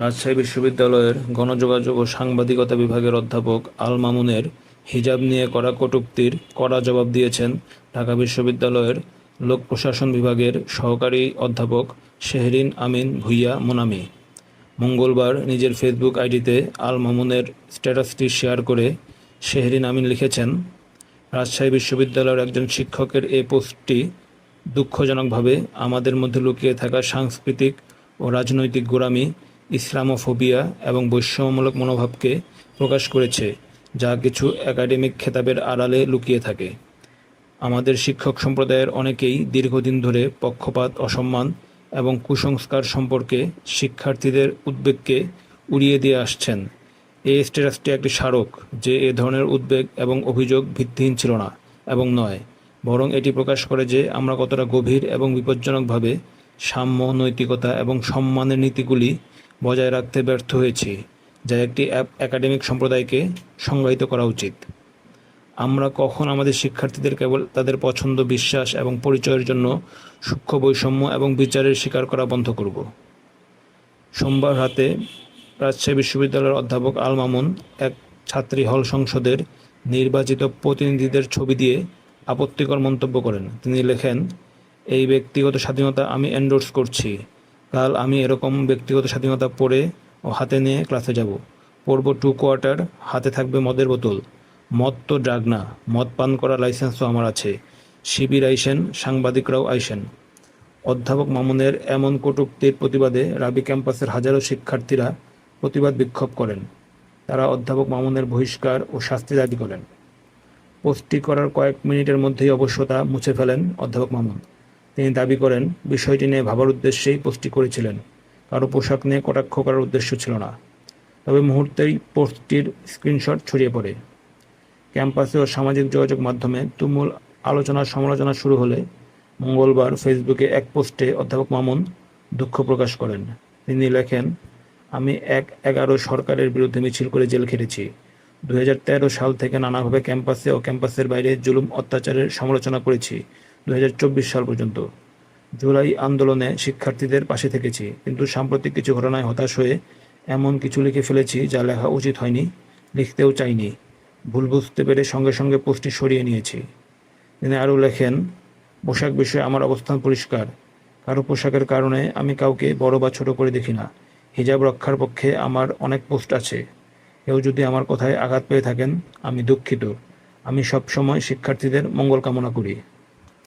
রাজশাহী বিশ্ববিদ্যালয়ের গণযোগাযোগ ও সাংবাদিকতা বিভাগের অধ্যাপক আল মামুনের হিজাব নিয়ে করা কটূক্তির কড়া জবাব দিয়েছেন ঢাকা বিশ্ববিদ্যালয়ের লোক প্রশাসন বিভাগের সহকারী অধ্যাপক শেহরিন আমিন ভুইয়া মোনামি। মঙ্গলবার নিজের ফেসবুক আইডিতে আল মামুনের স্ট্যাটাসটি শেয়ার করে শেহরিন আমিন লিখেছেন, রাজশাহী বিশ্ববিদ্যালয়ের একজন শিক্ষকের এই পোস্টটি দুঃখজনকভাবে আমাদের মধ্যে লুকিয়ে থাকা সাংস্কৃতিক ও রাজনৈতিক গোড়ামি ইসলামোফোবিয়া এবং বৈষম্যমূলক মনোভাবকে প্রকাশ করেছে, যা কিছু একাডেমিক খেতাবের আড়ালে লুকিয়ে থাকে। আমাদের শিক্ষক সম্প্রদায়ের অনেকেই দীর্ঘদিন ধরে পক্ষপাত, অসম্মান এবং কুসংস্কার সম্পর্কে শিক্ষার্থীদের উদ্বেগকে উড়িয়ে দিয়ে আসছেন। এই স্ট্যাটাসটি একটি স্মারক যে এ ধরনের উদ্বেগ এবং অভিযোগ ভিত্তিহীন ছিল না এবং নয়, বরং এটি প্রকাশ করে যে আমরা কতটা গভীর এবং বিপজ্জনকভাবে সাম্য নৈতিকতা এবং সম্মানের নীতিগুলি বজায় রাখতে ব্যর্থ হয়েছি, যা একটি একাডেমিক সম্প্রদায়কে সংজ্ঞায়িত করা উচিত। আমরা কখন আমাদের শিক্ষার্থীদের কেবল তাদের পছন্দ, বিশ্বাস এবং পরিচয়ের জন্য সূক্ষ্ম বৈষম্য এবং বিচারের স্বীকার করা বন্ধ করব। সোমবার রাতে রাজশাহী বিশ্ববিদ্যালয়ের অধ্যাপক আল মামুন এক ছাত্রী হল সংসদের নির্বাচিত প্রতিনিধিদের ছবি দিয়ে আপত্তিকর মন্তব্য করেন। তিনি লেখেন, এই ব্যক্তিগত স্বাধীনতা আমি এন্ডোর্স করছি। কাল আমি এরকম ব্যক্তিগত স্বাধীনতা পড়ে ও হাতে নিয়ে ক্লাসে যাব। পড়ব টু কোয়ার্টার, হাতে থাকবে মদের বোতল। মদ তো ড্রাগ না, মদ পান করা লাইসেন্সও আমার আছে। শিবির আইসেন, সাংবাদিকরাও আইসেন। অধ্যাপক মামুনের এমন কটূক্তির প্রতিবাদে রাবি ক্যাম্পাসের হাজারো শিক্ষার্থীরা প্রতিবাদ বিক্ষোভ করেন। তারা অধ্যাপক মামুনের বহিষ্কার ও শাস্তি দাবি করেন। পোস্টটি করার কয়েক মিনিটের মধ্যেই অবশ্য তা মুছে ফেলেন অধ্যাপক মামুন। তিনি দাবি করেন, বিষয়টি নিয়ে ভাবার উদ্দেশ্যেই পোস্টটি করেছিলেন। কারও পোশাক নিয়ে কটাক্ষ করার উদ্দেশ্য ছিল না। তবে মুহূর্তেই পোস্টটির স্ক্রিনশট ছড়িয়ে পড়ে। ক্যাম্পাসে ও সামাজিক যোগাযোগ মাধ্যমে তুমুল আলোচনা সমালোচনা শুরু হলে মঙ্গলবার ফেসবুকে এক পোস্টে অধ্যাপক মামুন দুঃখ প্রকাশ করেন। তিনি লেখেন, আমি এক এগারো সরকারের বিরুদ্ধে মিছিল করে জেল খেটেছি। দুই হাজার তেরো সাল থেকে নানাভাবে ক্যাম্পাসে ও ক্যাম্পাসের বাইরে জুলুম, অত্যাচারের সমালোচনা করেছি। দুই হাজার চব্বিশ সাল পর্যন্ত। জুলাই আন্দোলনে শিক্ষার্থীদের পাশে থেকেছি, কিন্তু সাম্প্রতিক কিছু ঘটনায় হতাশ হয়ে এমন কিছু লিখে ফেলেছি যা লেখা উচিত হয়নি, লিখতেও চাইনি। ভুল বুঝতে পেরে সঙ্গে সঙ্গে পোস্টটি সরিয়ে নিয়েছি। তিনি আরও লেখেন, পোশাক বিষয়ে আমার অবস্থান পরিষ্কার। কারও পোশাকের কারণে আমি কাউকে বড় বা ছোট করে দেখি না। হিজাব রক্ষার পক্ষে আমার অনেক পোস্ট আছে। কেউ যদি আমার কথায় আঘাত পেয়ে থাকেন, আমি দুঃখিত। আমি সবসময় শিক্ষার্থীদের মঙ্গল কামনা করি।